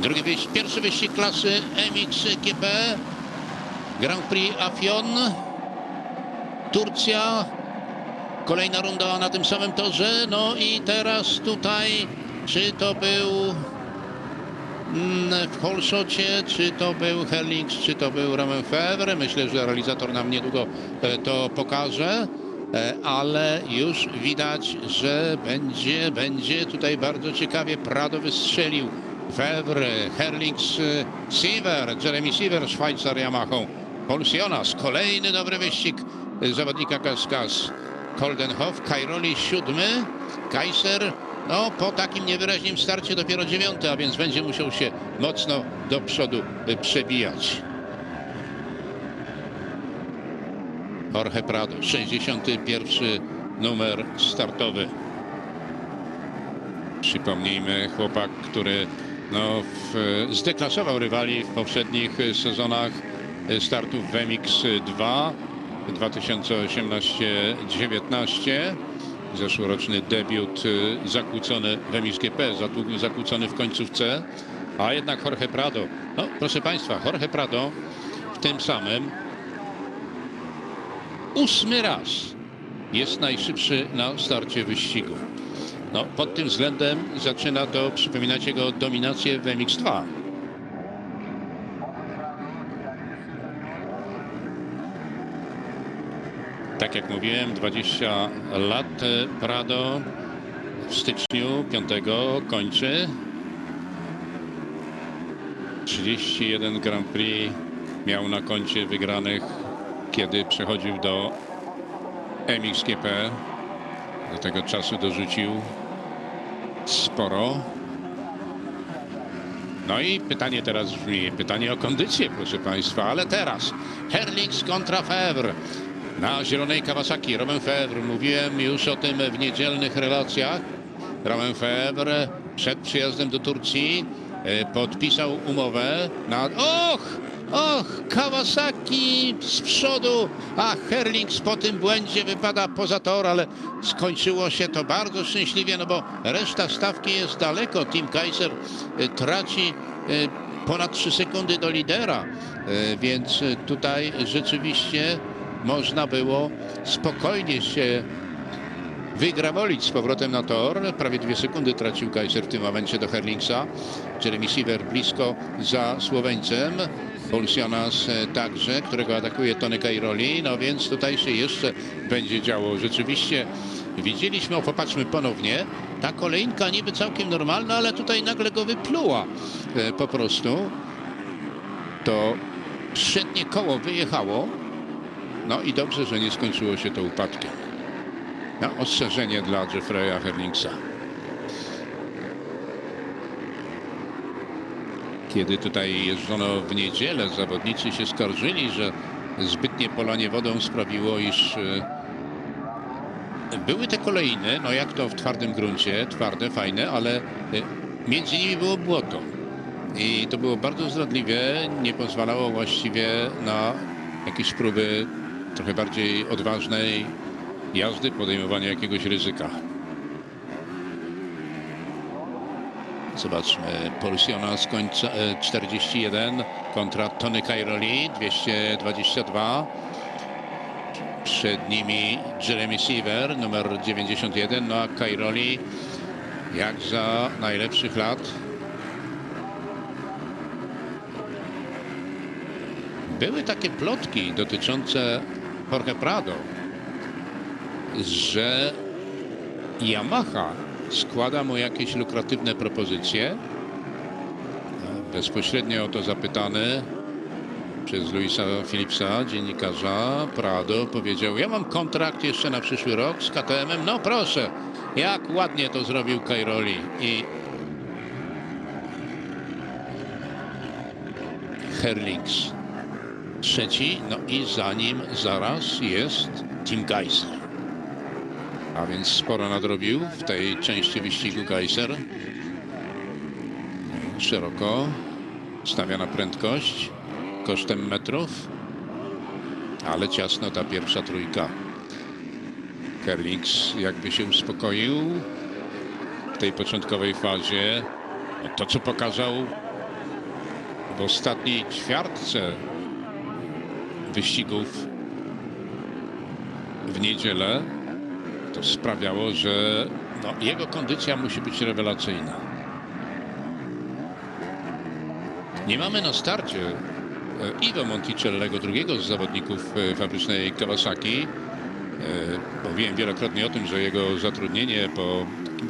Drugi wyścig, pierwszy wyścig klasy MX GP. Grand Prix Afion. Turcja. Kolejna runda na tym samym torze. No i teraz tutaj, czy to był mm, w Holszocie, czy to był Herlings, czy to był Romain Fevre. Myślę, że realizator nam niedługo e, to pokaże. E, Ale już widać, że będzie, będzie tutaj bardzo ciekawie. Prado wystrzelił. Fevre, Herlings, e, Siever, Jeremy Siever, Szwajcar Yamaha. Polsionas, kolejny dobry wyścig zawodnika Kaskas. Koldenhoff, Kairoli siódmy, Kaiser, no po takim niewyraźnym starcie dopiero dziewiąty, a więc będzie musiał się mocno do przodu y, przebijać. Jorge Prado, 61 numer startowy. Przypomnijmy, chłopak, który no, w, zdeklasował rywali w poprzednich sezonach startów w MX2 2018-19. Zeszłoroczny debiut y, zakłócony w MXGP, zadłu- zakłócony w końcówce, a jednak Jorge Prado. No, proszę Państwa, Jorge Prado w tym samym ósmy raz jest najszybszy na starcie wyścigu. No, pod tym względem zaczyna to przypominać jego dominację w MX2. Tak jak mówiłem, 20 lat e, Prado w styczniu 5 kończy. 31 Grand Prix miał na koncie wygranych, kiedy przechodził do MXGP. Do tego czasu dorzucił sporo. No i pytanie teraz brzmi, pytanie o kondycję, proszę Państwa, ale teraz Herlings kontra Fevre na zielonej Kawasaki. Romain Fevre, mówiłem już o tym w niedzielnych relacjach. Romain Fevre przed przyjazdem do Turcji e, podpisał umowę na... Och! Och, Kawasaki z przodu, a Herlings po tym błędzie wypada poza tor, ale skończyło się to bardzo szczęśliwie, no bo reszta stawki jest daleko. Team Kaiser e, traci e, ponad 3 sekundy do lidera, e, więc tutaj rzeczywiście można było spokojnie się wygrawolić z powrotem na tor. Prawie dwie sekundy tracił Kaiser w tym momencie do Herlingsa. Jeremy Siever blisko za Słoweńcem. Polsionas e, także, którego atakuje Tony Cairoli. No więc tutaj się jeszcze będzie działo. Rzeczywiście widzieliśmy, o popatrzmy ponownie, ta kolejka niby całkiem normalna, ale tutaj nagle go wypluła e, po prostu. To przednie koło wyjechało. No i dobrze, że nie skończyło się to upadkiem. No, ostrzeżenie dla Jeffreya Herlingsa. Kiedy tutaj jeżdżono w niedzielę, zawodnicy się skarżyli, że zbytnie polanie wodą sprawiło, iż e, były te kolejne, no jak to w twardym gruncie, twarde, fajne, ale e, między nimi było błoto. I to było bardzo zdradliwe, nie pozwalało właściwie na jakieś próby trochę bardziej odważnej jazdy, podejmowania jakiegoś ryzyka. Zobaczmy, Polsiona z końca e, 41 kontra Tony Cairoli 222. Przed nimi Jeremy Siever, numer 91, no a Cairoli jak za najlepszych lat. Były takie plotki dotyczące Jorge Prado, że Yamaha składa mu jakieś lukratywne propozycje. Bezpośrednio o to zapytany przez Luisa Philipsa, dziennikarza Prado, powiedział, ja mam kontrakt jeszcze na przyszły rok z KTM-em. No proszę, jak ładnie to zrobił Cairoli i Herlings. Trzeci, no i za nim zaraz jest Tim Geiser. A więc sporo nadrobił w tej części wyścigu Geiser. Szeroko stawia na prędkość kosztem metrów, ale ciasno ta pierwsza trójka. Kerlings jakby się uspokoił w tej początkowej fazie. No To, co pokazał w ostatniej ćwiartce wyścigów w niedzielę, to sprawiało, że no, jego kondycja musi być rewelacyjna. Nie mamy na starcie e, Iwo Monticellego, drugiego z zawodników e, fabrycznej Kawasaki. E, Mówiłem wielokrotnie o tym, że jego zatrudnienie po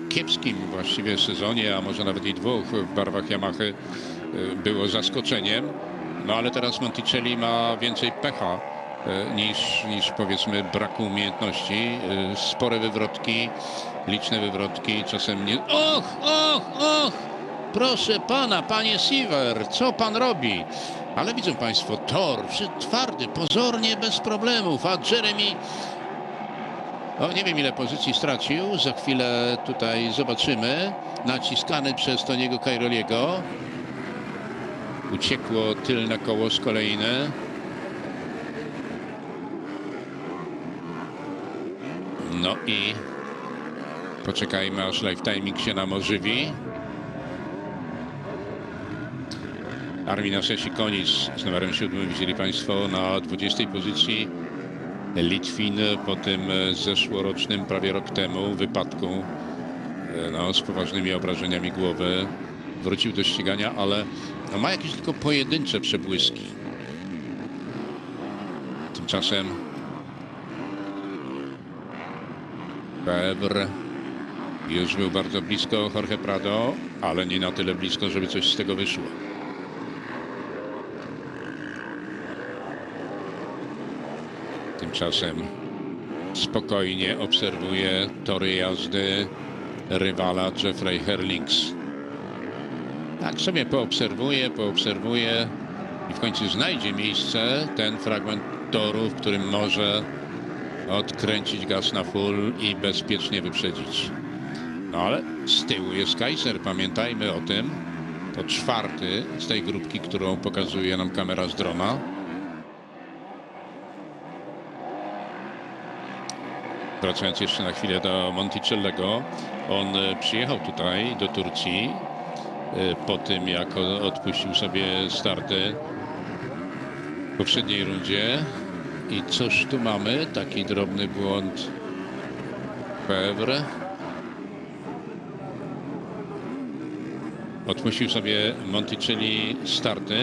kiepskim właściwie sezonie, a może nawet i dwóch w barwach Yamaha było zaskoczeniem. No ale teraz Monticelli ma więcej pecha niż, niż powiedzmy braku umiejętności. E, Spore wywrotki, liczne wywrotki, czasem nie... Och, och, och! Proszę pana, panie Siver, co pan robi? Ale widzą państwo, tor twardy, pozornie bez problemów, a Jeremy o, nie wiem ile pozycji stracił, za chwilę tutaj zobaczymy. Naciskany przez Toniego Cairoliego. Uciekło tylne koło z kolejne. No i poczekajmy aż lifetiming się nam ożywi. Armina Sesi-Konis z numerem 7 widzieli Państwo na 20 pozycji. Litwin po tym zeszłorocznym, prawie rok temu, wypadku e, no, z poważnymi obrażeniami głowy wrócił do ścigania, ale no, ma jakieś tylko pojedyncze przebłyski. Tymczasem Febr już był bardzo blisko Jorge Prado, ale nie na tyle blisko, żeby coś z tego wyszło. Tymczasem spokojnie obserwuje tory jazdy rywala Jeffrey Herlings. Tak sobie poobserwuje, poobserwuje i w końcu znajdzie miejsce, ten fragment toru, w którym może odkręcić gaz na full i bezpiecznie wyprzedzić. No ale z tyłu jest Kaiser, pamiętajmy o tym. To czwarty z tej grupki, którą pokazuje nam kamera z drona. Wracając jeszcze na chwilę do Monticellego, on e, przyjechał tutaj do Turcji e, po tym, jak odpuścił sobie starty w poprzedniej rundzie. I cóż tu mamy? Taki drobny błąd Fevre. Odpuścił sobie Monticelli starty,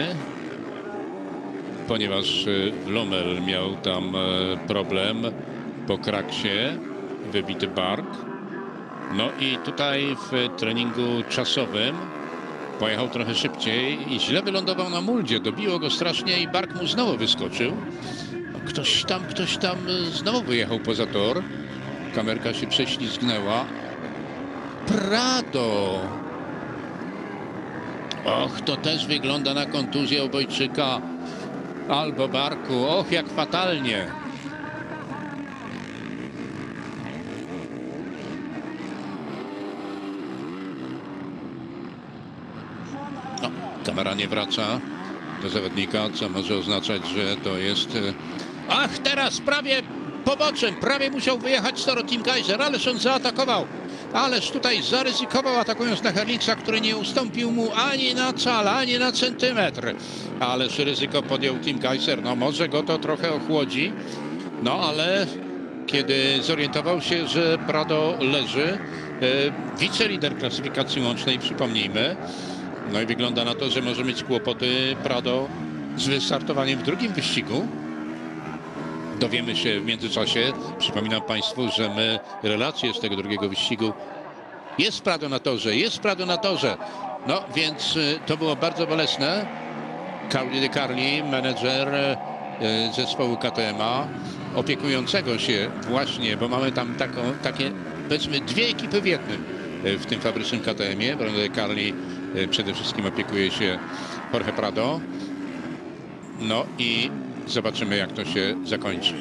ponieważ Vlomel miał tam e, problem po kraksie, wybity bark. No i tutaj w treningu czasowym pojechał trochę szybciej i źle wylądował na muldzie. Dobiło go strasznie i bark mu znowu wyskoczył. Ktoś tam, ktoś tam e, znowu wyjechał poza tor. Kamerka się prześlizgnęła. Prado! Och, to też wygląda na kontuzję obojczyka albo barku. Och, jak fatalnie. No, kamera nie wraca do zawodnika, co może oznaczać, że to jest... Ach, teraz prawie poboczem, prawie musiał wyjechać Team Kaiser, ależ on zaatakował. Ależ tutaj zaryzykował atakując na Herlixa, który nie ustąpił mu ani na cal, ani na centymetr. Ależ ryzyko podjął Team Kaiser, no może go to trochę ochłodzi, no ale kiedy zorientował się, że Prado leży, e, wicelider klasyfikacji łącznej, przypomnijmy, no i wygląda na to, że może mieć kłopoty Prado z wystartowaniem w drugim wyścigu. Dowiemy się w międzyczasie. Przypominam Państwu, że my relacje z tego drugiego wyścigu jest Prado na torze, jest Prado na torze. No więc y, to było bardzo bolesne. Claudio De Carli, menedżer y, zespołu KTM-a, opiekującego się właśnie, bo mamy tam taką, takie powiedzmy dwie ekipy w jednym y, w tym fabrycznym KTM-ie. De Carli przede wszystkim opiekuje się Jorge Prado. No i zobaczymy jak to się zakończy.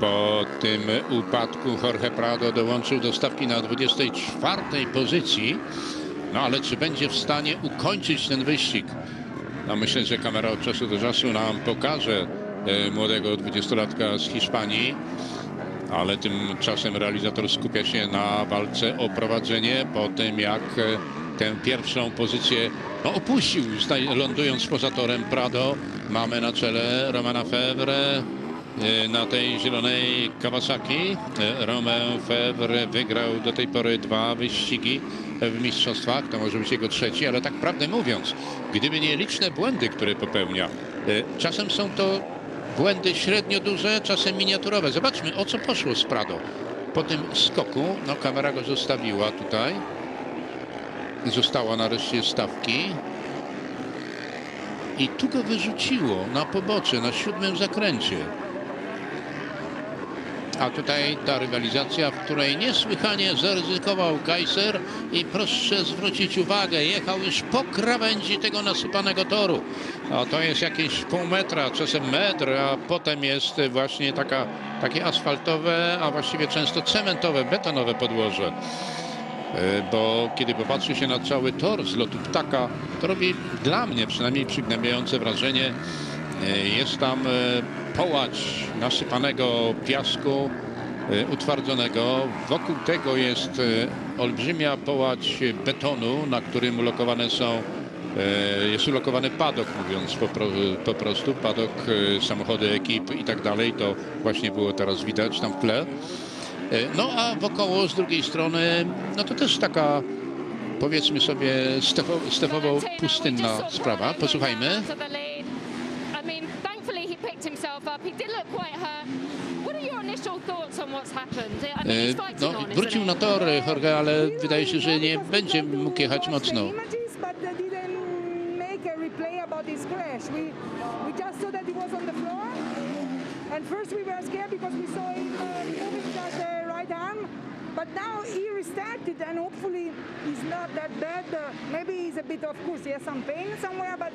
Po tym upadku Jorge Prado dołączył do stawki na 24 pozycji. No ale czy będzie w stanie ukończyć ten wyścig? No myślę, że kamera od czasu do czasu nam pokaże e, młodego dwudziestolatka z Hiszpanii. Ale tymczasem realizator skupia się na walce o prowadzenie po tym jak e, tę pierwszą pozycję no, opuścił, lądując poza torem Prado. Mamy na czele Romana Fevre e, na tej zielonej Kawasaki. E, Romain Fevre wygrał do tej pory dwa wyścigi w mistrzostwach. To może być jego trzeci, ale tak prawdę mówiąc, gdyby nie liczne błędy, które popełnia, czasem są to Błędy średnio duże, czasem miniaturowe. Zobaczmy, o co poszło z Prado. Po tym skoku, no kamera go zostawiła tutaj. Została nareszcie stawki. I tu go wyrzuciło na pobocze, na siódmym zakręcie. A tutaj ta rywalizacja, w której niesłychanie zaryzykował Kaiser i proszę zwrócić uwagę, jechał już po krawędzi tego nasypanego toru. A to jest jakieś pół metra, czasem metr, a potem jest właśnie taka, takie asfaltowe, a właściwie często cementowe, betonowe podłoże. E, Bo kiedy popatrzy się na cały tor z lotu ptaka, to robi dla mnie przynajmniej przygnębiające wrażenie. E, Jest tam e, połacz nasypanego piasku e, utwardzonego. Wokół tego jest e, olbrzymia połacz betonu, na którym ulokowane są e, jest ulokowany padok, mówiąc po, po prostu, padok, samochody ekip i tak dalej, to właśnie było teraz widać tam w tle. No a wokoło z drugiej strony, no to też taka powiedzmy sobie stefo, stepowo pustynna sprawa. Posłuchajmy. I mean, thankfully he picked himself up. He did look quite hurt. What are your initial thoughts on what's happened? I mean, he's fighting No, on, wrócił na tor Jorge, ale wydaje się, że nie będzie mógł jechać mocno. Just the and first we were scared because we saw him uh, moving that uh, right arm. But now he restarted, and hopefully he's not that bad. Uh, maybe he's a bit, of course, he has some pain somewhere, but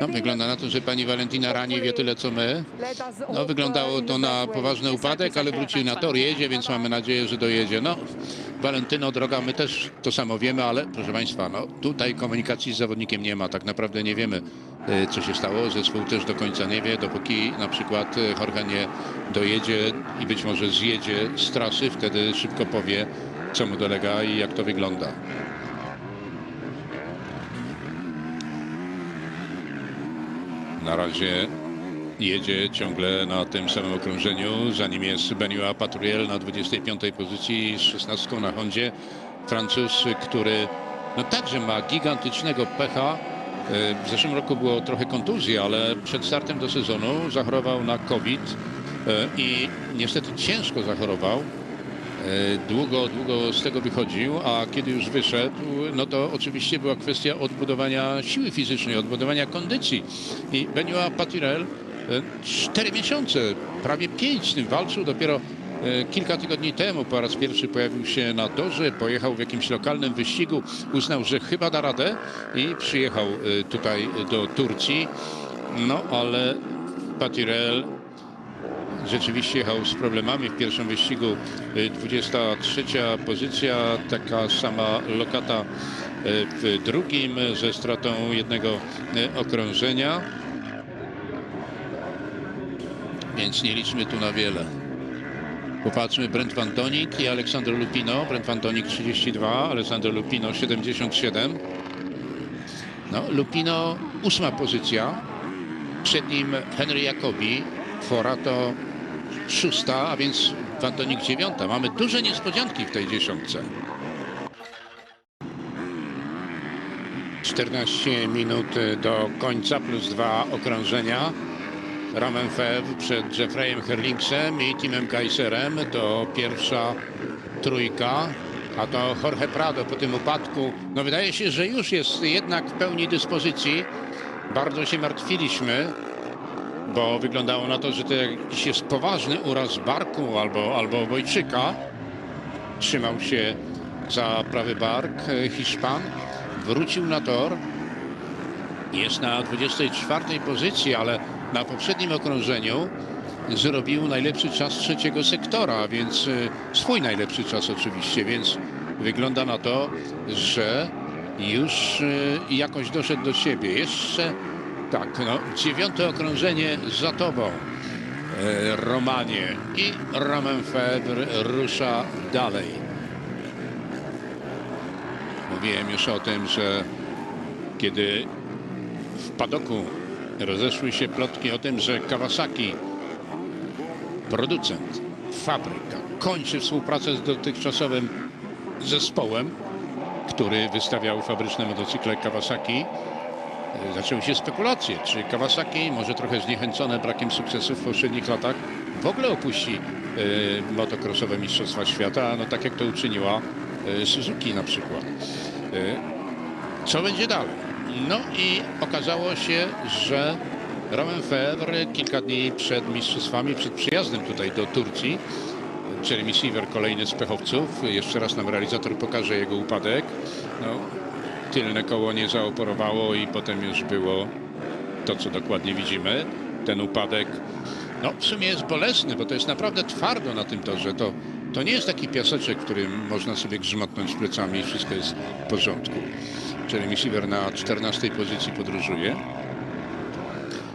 No, wygląda na to, że pani Valentina Rani wie tyle co my. No, wyglądało to na poważny upadek, ale wrócił na tor, jedzie, więc mamy nadzieję, że dojedzie. No, Walentyno, droga, my też to samo wiemy, ale proszę Państwa, no tutaj komunikacji z zawodnikiem nie ma. Tak naprawdę nie wiemy, co się stało. Zespół też do końca nie wie, dopóki na przykład e, Jorge nie dojedzie i być może zjedzie z trasy, wtedy szybko powie, co mu dolega i jak to wygląda. Na razie jedzie ciągle na tym samym okrążeniu. Za nim jest Benoit Paturiel na 25 pozycji z 16 na Hondzie. Francuz, który no także ma gigantycznego pecha. E, W zeszłym roku było trochę kontuzji, ale przed startem do sezonu zachorował na COVID e, i niestety ciężko zachorował. E, Długo, długo z tego wychodził, a kiedy już wyszedł, no to oczywiście była kwestia odbudowania siły fizycznej, odbudowania kondycji. I Benoit Patirel cztery miesiące, prawie pięć z tym walczył. Dopiero e, kilka tygodni temu po raz pierwszy pojawił się na torze, pojechał w jakimś lokalnym wyścigu, uznał, że chyba da radę i przyjechał e, tutaj do Turcji. No ale Patirel rzeczywiście jechał z problemami w pierwszym wyścigu. y, 23 pozycja, taka sama lokata w drugim ze stratą jednego okrążenia. Więc nie liczmy tu na wiele. Popatrzmy, Brent Van Donik i Aleksandr Lupino. Brent Van Donik 32, Aleksandr Lupino 77. No, Lupino ósma pozycja. Przed nim Henry Jacobi, Forato szósta, a więc Wantonik dziewiąta. Mamy duże niespodzianki w tej dziesiątce. 14 minut do końca plus dwa okrążenia. Roman Fev przed Jeffreyem Herlingsem i Timem Kaiserem to pierwsza trójka. A to Jorge Prado po tym upadku, no wydaje się, że już jest jednak w pełni dyspozycji. Bardzo się martwiliśmy, bo wyglądało na to, że to jakiś jest poważny uraz barku albo, albo obojczyka. Trzymał się za prawy bark e, Hiszpan, wrócił na tor. Jest na 24 pozycji, ale na poprzednim okrążeniu zrobił najlepszy czas trzeciego sektora, więc e, swój najlepszy czas oczywiście, więc wygląda na to, że już e, jakoś doszedł do siebie. Jeszcze Tak, no, dziewiąte okrążenie za tobą, e, Romanie. I Roman Febr rusza dalej. Mówiłem już o tym, że kiedy w padoku rozeszły się plotki o tym, że Kawasaki, producent, fabryka, kończy współpracę z dotychczasowym zespołem, który wystawiał fabryczne motocykle Kawasaki. E, Zaczęły się spekulacje, czy Kawasaki, może trochę zniechęcone brakiem sukcesów w poprzednich latach, w ogóle opuści e, motocrossowe Mistrzostwa Świata, no tak jak to uczyniła e, Suzuki na przykład. E, co będzie dalej? No i okazało się, że Roman Febvre kilka dni przed mistrzostwami, przed przyjazdem tutaj do Turcji, Jeremy Seaver, kolejny z pechowców, jeszcze raz nam realizator pokaże jego upadek. No, tylne koło nie zaoporowało i potem już było to, co dokładnie widzimy. Ten upadek, no w sumie jest bolesny, bo to jest naprawdę twardo na tym torze. To, to nie jest taki piaseczek, którym można sobie grzmotnąć plecami i wszystko jest w porządku. Jeremy Seaver na 14 pozycji podróżuje.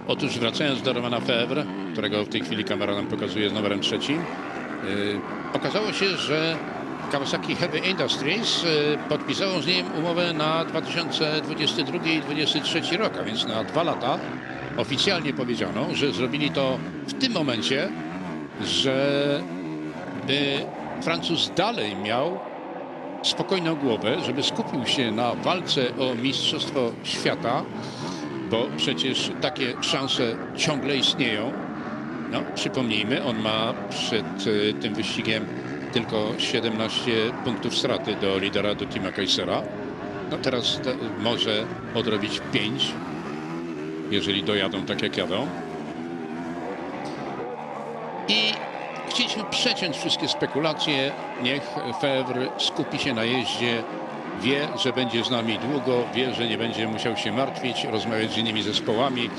Otóż wracając do Romana Febvre, którego w tej chwili kamera nam pokazuje z numerem trzecim, yy, okazało się, że Kawasaki Heavy Industries yy, podpisało z nim umowę na 2022 i 2023 rok, a więc na dwa lata. Oficjalnie powiedziano, że zrobili to w tym momencie, że Francuz dalej miał spokojną głowę, żeby skupił się na walce o Mistrzostwo Świata, bo przecież takie szanse ciągle istnieją. No, przypomnijmy, on ma przed y, tym wyścigiem tylko 17 punktów straty do lidera, do Tima Kaisera. No teraz te, może odrobić 5, jeżeli dojadą tak jak jadą. Chcieliśmy przeciąć wszystkie spekulacje. Niech Fevre skupi się na jeździe. Wie, że będzie z nami długo, wie, że nie będzie musiał się martwić, rozmawiać z innymi zespołami,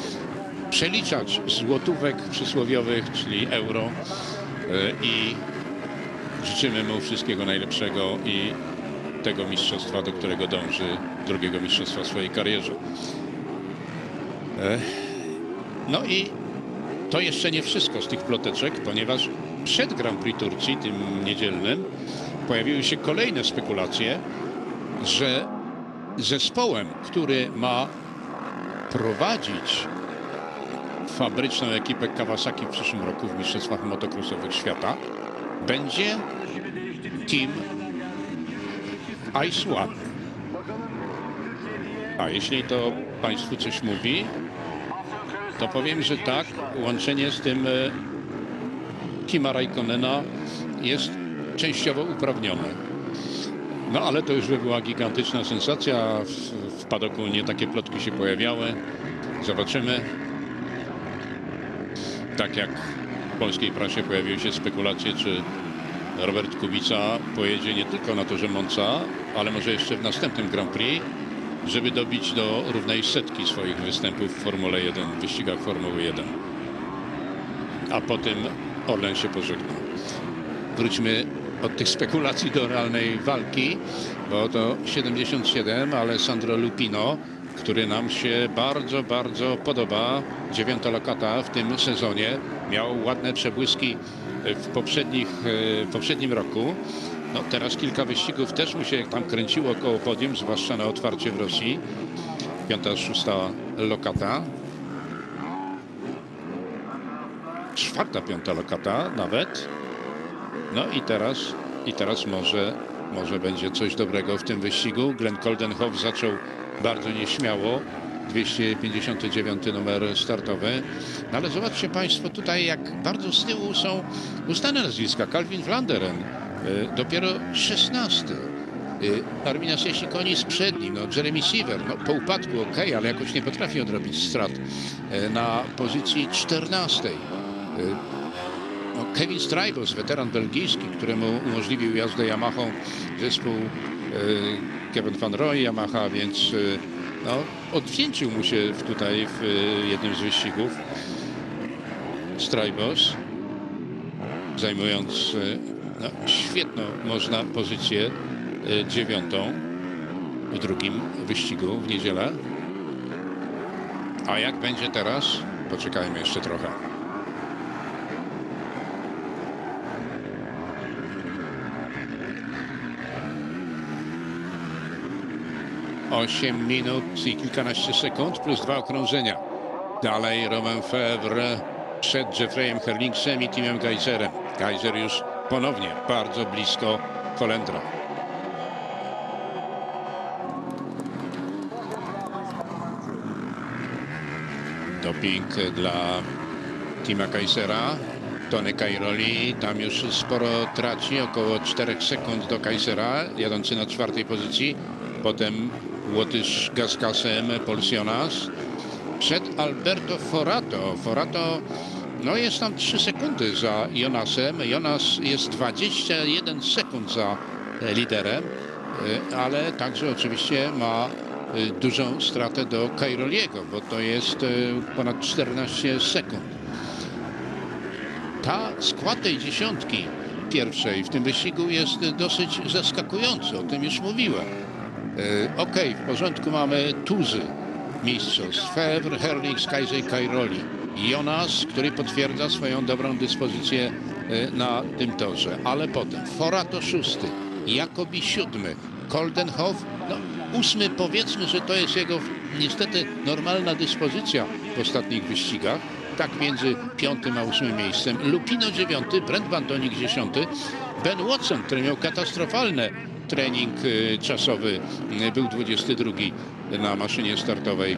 przeliczać złotówek przysłowiowych, czyli euro. E, I życzymy mu wszystkiego najlepszego i tego mistrzostwa, do którego dąży, drugiego mistrzostwa w swojej karierze. E, No i to jeszcze nie wszystko z tych ploteczek, ponieważ przed Grand Prix Turcji, tym niedzielnym, pojawiły się kolejne spekulacje, że zespołem, który ma prowadzić fabryczną ekipę Kawasaki w przyszłym roku w Mistrzostwach Motocrossowych Świata, będzie team Ice One. A jeśli to Państwu coś mówi, to powiem, że tak, łączenie z tym e, Kima Raikkonena jest częściowo uprawnione. No ale to już by była gigantyczna sensacja. W, w padoku nie takie plotki się pojawiały. Zobaczymy. Tak jak w polskiej prasie pojawiły się spekulacje, czy Robert Kubica pojedzie nie tylko na torze Monza, ale może jeszcze w następnym Grand Prix, żeby dobić do równej setki swoich występów w Formule 1, w wyścigach Formuły 1. A potem Orlen się pożegna. Wróćmy od tych spekulacji do realnej walki, bo to 77, ale Sandro Lupino, który nam się bardzo, bardzo podoba. Dziewiąta lokata w tym sezonie. Miał ładne przebłyski w, poprzednich, w poprzednim roku. No, teraz kilka wyścigów też mu się tam kręciło koło podium, zwłaszcza na otwarcie w Rosji. Piąta, szósta lokata. Czwarta, piąta lokata nawet. No i teraz, i teraz może, może będzie coś dobrego w tym wyścigu. Glenn Coldenhoff zaczął bardzo nieśmiało. 259 numer startowy. No ale zobaczcie Państwo tutaj, jak bardzo z tyłu są uznane nazwiska. Calvin Vlanderen, y, dopiero 16. Y, Arminia Sieśnikoni z przednim, no Jeremy Seaver, no po upadku ok, ale jakoś nie potrafi odrobić strat y, na pozycji 14. Y, no, Kevin Strybos, weteran belgijski, któremu umożliwił jazdę Yamaha zespół y, Kevin van Roy Yamaha, więc y, no, odwdzięczył mu się tutaj w jednym z wyścigów Strybos, zajmując no, świetną, można, pozycję dziewiątą w drugim wyścigu w niedzielę. A jak będzie teraz? Poczekajmy jeszcze trochę. Osiem minut i kilkanaście sekund plus dwa okrążenia. Dalej Romain Febvre przed Jeffreyem Herlingsem i Timem Geiserem. Geiser już ponownie bardzo blisko Kolendra. Doping dla Tima Kaisera. Tony Kairoli tam już sporo traci, około 4 sekund do Kaisera, jadący na czwartej pozycji. Potem Łotysz Gaskasem, Polsionas. Przed Alberto Forato. Forato no jest tam 3 sekundy za Jonasem. Jonas jest 21 sekund za liderem, e, ale także oczywiście ma e, dużą stratę do Kairoliego, bo to jest e, ponad 14 sekund. Ta skład tej dziesiątki pierwszej w tym wyścigu jest dosyć zaskakujący, o tym już mówiłem. E, Okej, w porządku mamy tuzy mistrzostw. Febvre, Herlings, Kaiser, Kairoli. Jonas, który potwierdza swoją dobrą dyspozycję e, na tym torze. Ale potem Forato szósty, Jakobi siódmy, Koldenhoff, no ósmy powiedzmy, że to jest jego niestety normalna dyspozycja w ostatnich wyścigach. Tak między piątym a ósmym miejscem. Lupino dziewiąty, Brent Bantonik dziesiąty, Ben Watson, który miał katastrofalne trening e, czasowy, e, był 22 na maszynie startowej. E,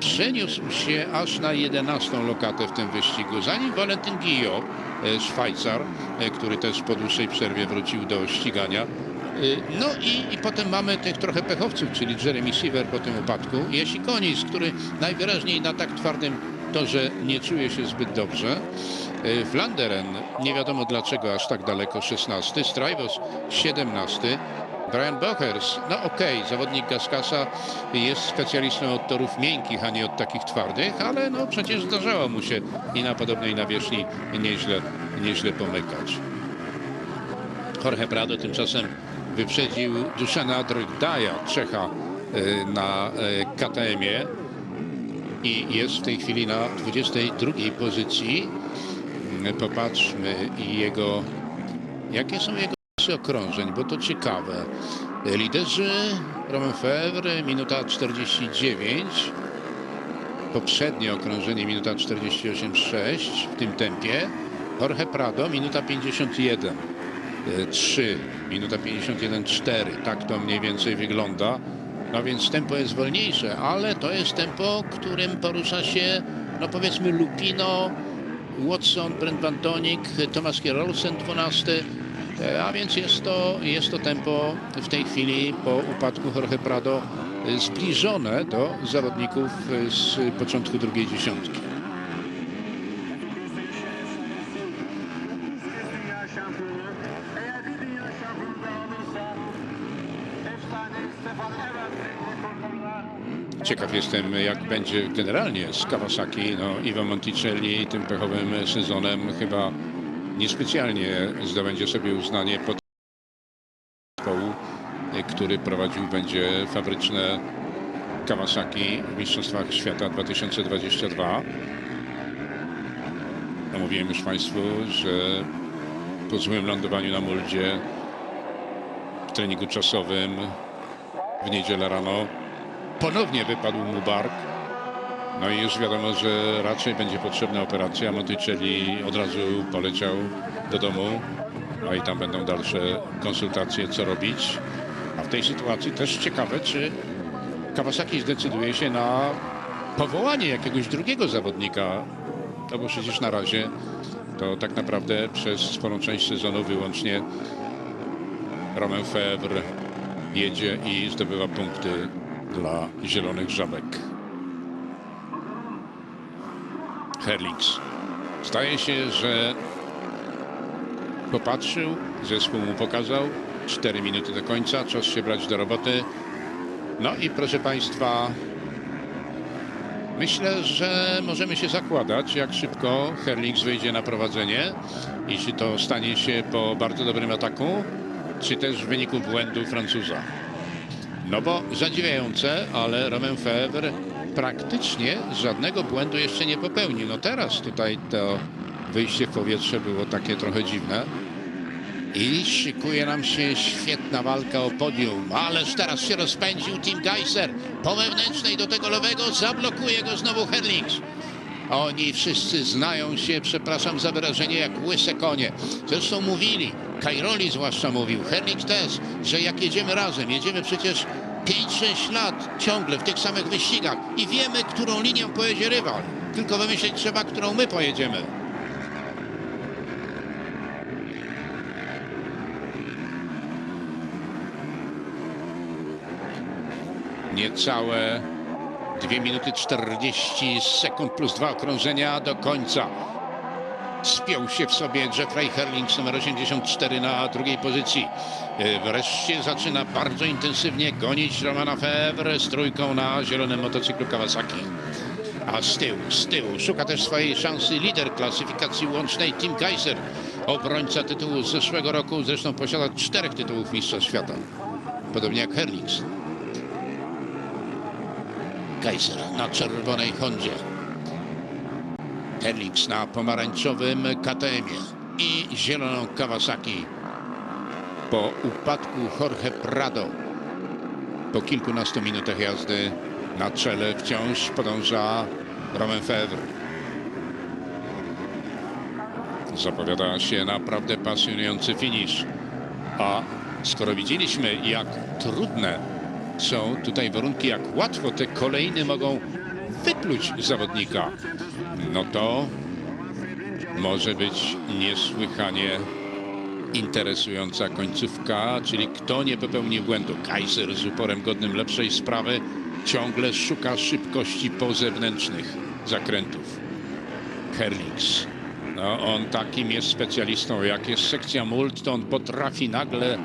Przeniósł się aż na 11 lokatę w tym wyścigu, zanim Valentin Guillot, Szwajcar, który też po dłuższej przerwie wrócił do ścigania. No i, i potem mamy tych trochę pechowców, czyli Jeremy Siever po tym upadku, Jesi Konis, który najwyraźniej na tak twardym torze nie czuje się zbyt dobrze. E, Flanderen, nie wiadomo dlaczego aż tak daleko, 16, Strajvos 17, Brian Bochers, no okej, zawodnik Gaskasa jest specjalistą od torów miękkich, a nie od takich twardych, ale no przecież zdarzało mu się i na podobnej nawierzchni nieźle, nieźle pomykać. Jorge Prado tymczasem wyprzedził Duszana Drgdaja, Czecha e, na e, KTM-ie i jest w tej chwili na 22 pozycji. Popatrzmy i jego, jakie są jego czasy okrążeń, bo to ciekawe. Liderzy Romain Febvre minuta 49, poprzednie okrążenie minuta 48,6 w tym tempie. Jorge Prado minuta 51. 3, minuta 51,4. Tak to mniej więcej wygląda. No więc tempo jest wolniejsze, ale to jest tempo, którym porusza się, no powiedzmy Lupino, Watson, Brent Bantonik, Thomas Kierolsen 12. E, A więc jest to, jest to tempo w tej chwili po upadku Jorge Prado e, zbliżone do zawodników e, z początku drugiej dziesiątki. Ciekaw jestem, jak będzie generalnie z Kawasaki. No, Ivo Monticelli tym pechowym sezonem chyba niespecjalnie zdobędzie sobie uznanie pod zespołu, który prowadził będzie fabryczne Kawasaki w Mistrzostwach Świata 2022. No, mówiłem już Państwu, że po złym lądowaniu na muldzie w treningu czasowym w niedzielę rano ponownie wypadł mu bark. No i już wiadomo, że raczej będzie potrzebna operacja. Monticelli od razu poleciał do domu. No i tam będą dalsze konsultacje, co robić. A w tej sytuacji też ciekawe, czy Kawasaki zdecyduje się na powołanie jakiegoś drugiego zawodnika. No bo przecież na razie to tak naprawdę przez sporą część sezonu wyłącznie Romain Febvre jedzie i zdobywa punkty dla Zielonych Żabek. Herlings. Zdaje się, że popatrzył, zespół mu pokazał. 4 minuty do końca, czas się brać do roboty. No i proszę Państwa, myślę, że możemy się zakładać, jak szybko Herlings wyjdzie na prowadzenie i czy to stanie się po bardzo dobrym ataku, czy też w wyniku błędu Francuza. No bo zadziwiające, ale Romain Febvre praktycznie żadnego błędu jeszcze nie popełnił. No teraz tutaj to wyjście w powietrze było takie trochę dziwne. I szykuje nam się świetna walka o podium. Ależ teraz się rozpędził Tim Geiser. Po wewnętrznej do tego lewego zablokuje go znowu Herlings. Oni wszyscy znają się, przepraszam za wyrażenie, jak łyse konie. Zresztą mówili, Kajroli zwłaszcza mówił, Herlings też, że jak jedziemy razem, jedziemy przecież 5-6 lat ciągle w tych samych wyścigach i wiemy, którą linią pojedzie rywal. Tylko wymyśleć trzeba, którą my pojedziemy. Niecałe 2 minuty 40 sekund plus dwa okrążenia do końca. Spiął się w sobie Jeffrey Herlings numer 84 na drugiej pozycji. E, Wreszcie zaczyna bardzo intensywnie gonić Romana Fevre z trójką na zielonym motocyklu Kawasaki. A z tyłu, z tyłu szuka też swojej szansy lider klasyfikacji łącznej Tim Kaiser. Obrońca tytułu z zeszłego roku, zresztą posiada czterech tytułów mistrza świata. Podobnie jak Herlings. Kaiser na czerwonej Hondzie. Herlings na pomarańczowym KTM-ie i zieloną Kawasaki. Po upadku Jorge Prado po kilkunastu minutach jazdy na czele wciąż podąża Romain Fevre. Zapowiada się naprawdę pasjonujący finisz. A skoro widzieliśmy, jak trudne są tutaj warunki, jak łatwo te kolejny mogą wypluć zawodnika, no to może być niesłychanie interesująca końcówka, czyli kto nie popełni błędu. Kaiser z uporem godnym lepszej sprawy ciągle szuka szybkości po zewnętrznych zakrętów. Herlings. No, on takim jest specjalistą. Jak jest sekcja mult, to on potrafi nagle